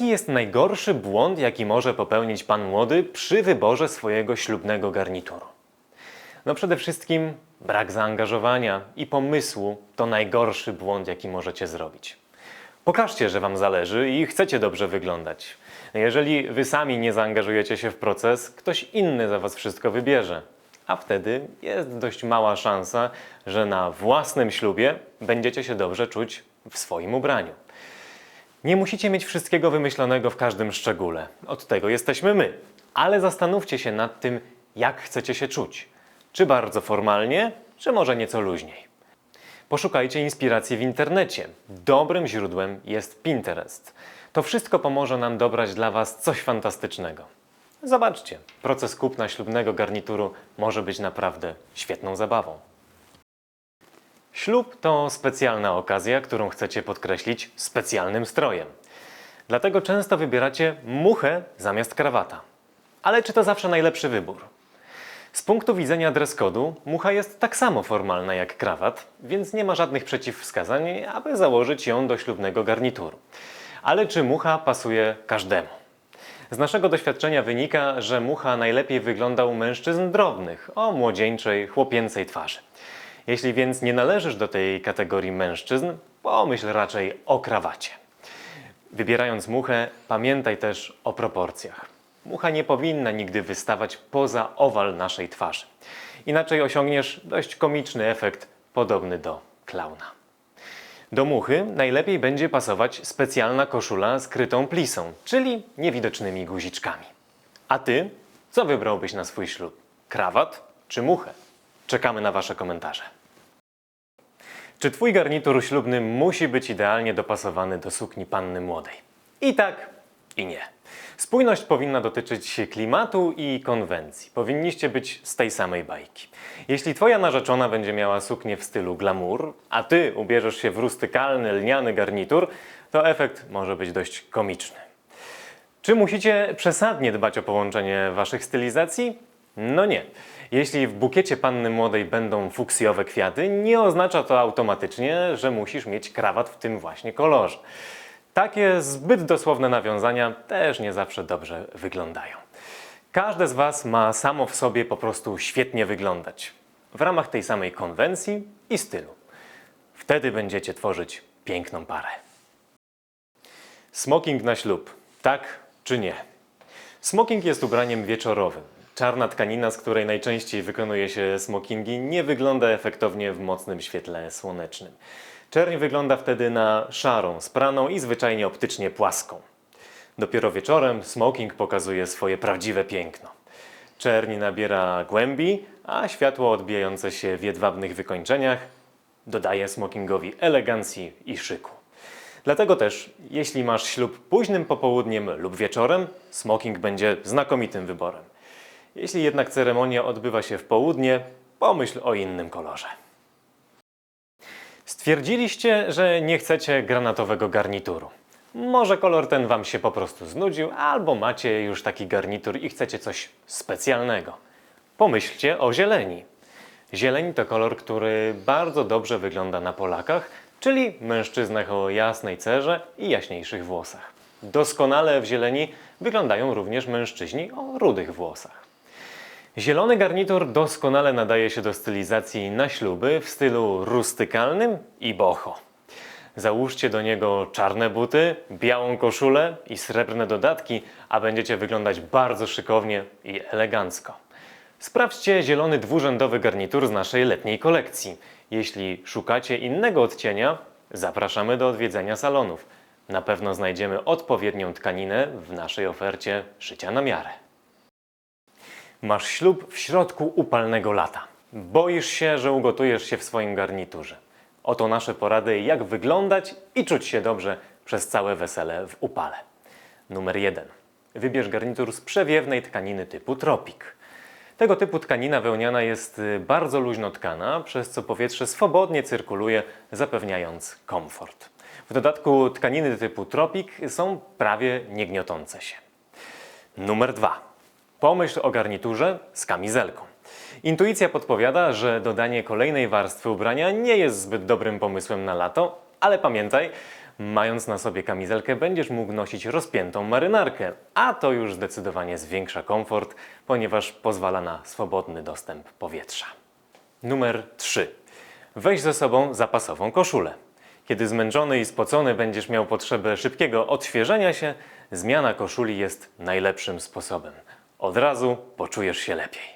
jest najgorszy błąd, jaki może popełnić pan młody przy wyborze swojego ślubnego garnituru? No przede wszystkim brak zaangażowania i pomysłu to najgorszy błąd, jaki możecie zrobić. Pokażcie, że Wam zależy i chcecie dobrze wyglądać. Jeżeli Wy sami nie zaangażujecie się w proces, ktoś inny za Was wszystko wybierze. A wtedy jest dość mała szansa, że na własnym ślubie będziecie się dobrze czuć w swoim ubraniu. Nie musicie mieć wszystkiego wymyślonego w każdym szczególe. Od tego jesteśmy my. Ale zastanówcie się nad tym, jak chcecie się czuć. Czy bardzo formalnie, czy może nieco luźniej. Poszukajcie inspiracji w internecie. Dobrym źródłem jest Pinterest. To wszystko pomoże nam dobrać dla Was coś fantastycznego. Zobaczcie, proces kupna ślubnego garnituru może być naprawdę świetną zabawą. Ślub to specjalna okazja, którą chcecie podkreślić specjalnym strojem. Dlatego często wybieracie muchę zamiast krawata. Ale czy to zawsze najlepszy wybór? Z punktu widzenia dress code'u mucha jest tak samo formalna jak krawat, więc nie ma żadnych przeciwwskazań, aby założyć ją do ślubnego garnituru. Ale czy mucha pasuje każdemu? Z naszego doświadczenia wynika, że mucha najlepiej wygląda u mężczyzn drobnych, o młodzieńczej, chłopięcej twarzy. Jeśli więc nie należysz do tej kategorii mężczyzn, pomyśl raczej o krawacie. Wybierając muchę, pamiętaj też o proporcjach. Mucha nie powinna nigdy wystawać poza owal naszej twarzy. Inaczej osiągniesz dość komiczny efekt podobny do klauna. Do muchy najlepiej będzie pasować specjalna koszula z krytą plisą, czyli niewidocznymi guziczkami. A ty, co wybrałbyś na swój ślub? Krawat czy muchę? Czekamy na Wasze komentarze. Czy Twój garnitur ślubny musi być idealnie dopasowany do sukni panny młodej? I tak, i nie. Spójność powinna dotyczyć klimatu i konwencji. Powinniście być z tej samej bajki. Jeśli Twoja narzeczona będzie miała suknię w stylu glamour, a Ty ubierzesz się w rustykalny, lniany garnitur, to efekt może być dość komiczny. Czy musicie przesadnie dbać o połączenie waszych stylizacji? No nie. Jeśli w bukiecie panny młodej będą fuksjowe kwiaty, nie oznacza to automatycznie, że musisz mieć krawat w tym właśnie kolorze. Takie zbyt dosłowne nawiązania też nie zawsze dobrze wyglądają. Każde z Was ma samo w sobie po prostu świetnie wyglądać. W ramach tej samej konwencji i stylu. Wtedy będziecie tworzyć piękną parę. Smoking na ślub. Tak czy nie? Smoking jest ubraniem wieczorowym. Czarna tkanina, z której najczęściej wykonuje się smokingi, nie wygląda efektownie w mocnym świetle słonecznym. Czerń wygląda wtedy na szarą, spraną i zwyczajnie optycznie płaską. Dopiero wieczorem smoking pokazuje swoje prawdziwe piękno. Czerń nabiera głębi, a światło odbijające się w jedwabnych wykończeniach dodaje smokingowi elegancji i szyku. Dlatego też, jeśli masz ślub późnym popołudniem lub wieczorem, smoking będzie znakomitym wyborem. Jeśli jednak ceremonia odbywa się w południe, pomyśl o innym kolorze. Stwierdziliście, że nie chcecie granatowego garnituru. Może kolor ten Wam się po prostu znudził, albo macie już taki garnitur i chcecie coś specjalnego. Pomyślcie o zieleni. Zieleń to kolor, który bardzo dobrze wygląda na Polakach, czyli mężczyznach o jasnej cerze i jaśniejszych włosach. Doskonale w zieleni wyglądają również mężczyźni o rudych włosach. Zielony garnitur doskonale nadaje się do stylizacji na śluby w stylu rustykalnym i boho. Załóżcie do niego czarne buty, białą koszulę i srebrne dodatki, a będziecie wyglądać bardzo szykownie i elegancko. Sprawdźcie zielony dwurzędowy garnitur z naszej letniej kolekcji. Jeśli szukacie innego odcienia, zapraszamy do odwiedzenia salonów. Na pewno znajdziemy odpowiednią tkaninę w naszej ofercie szycia na miarę. Masz ślub w środku upalnego lata. Boisz się, że ugotujesz się w swoim garniturze. Oto nasze porady, jak wyglądać i czuć się dobrze przez całe wesele w upale. Numer 1. Wybierz garnitur z przewiewnej tkaniny typu tropik. Tego typu tkanina wełniana jest y, bardzo luźno tkana, przez co powietrze swobodnie cyrkuluje, zapewniając komfort. W dodatku tkaniny typu tropik są prawie niegniotące się. Numer 2. Pomyśl o garniturze z kamizelką. Intuicja podpowiada, że dodanie kolejnej warstwy ubrania nie jest zbyt dobrym pomysłem na lato, ale pamiętaj, Mając na sobie kamizelkę, będziesz mógł nosić rozpiętą marynarkę, a to już zdecydowanie zwiększa komfort, ponieważ pozwala na swobodny dostęp powietrza. Numer 3. Weź ze sobą zapasową koszulę. Kiedy zmęczony i spocony będziesz miał potrzebę szybkiego odświeżenia się, zmiana koszuli jest najlepszym sposobem. Od razu poczujesz się lepiej.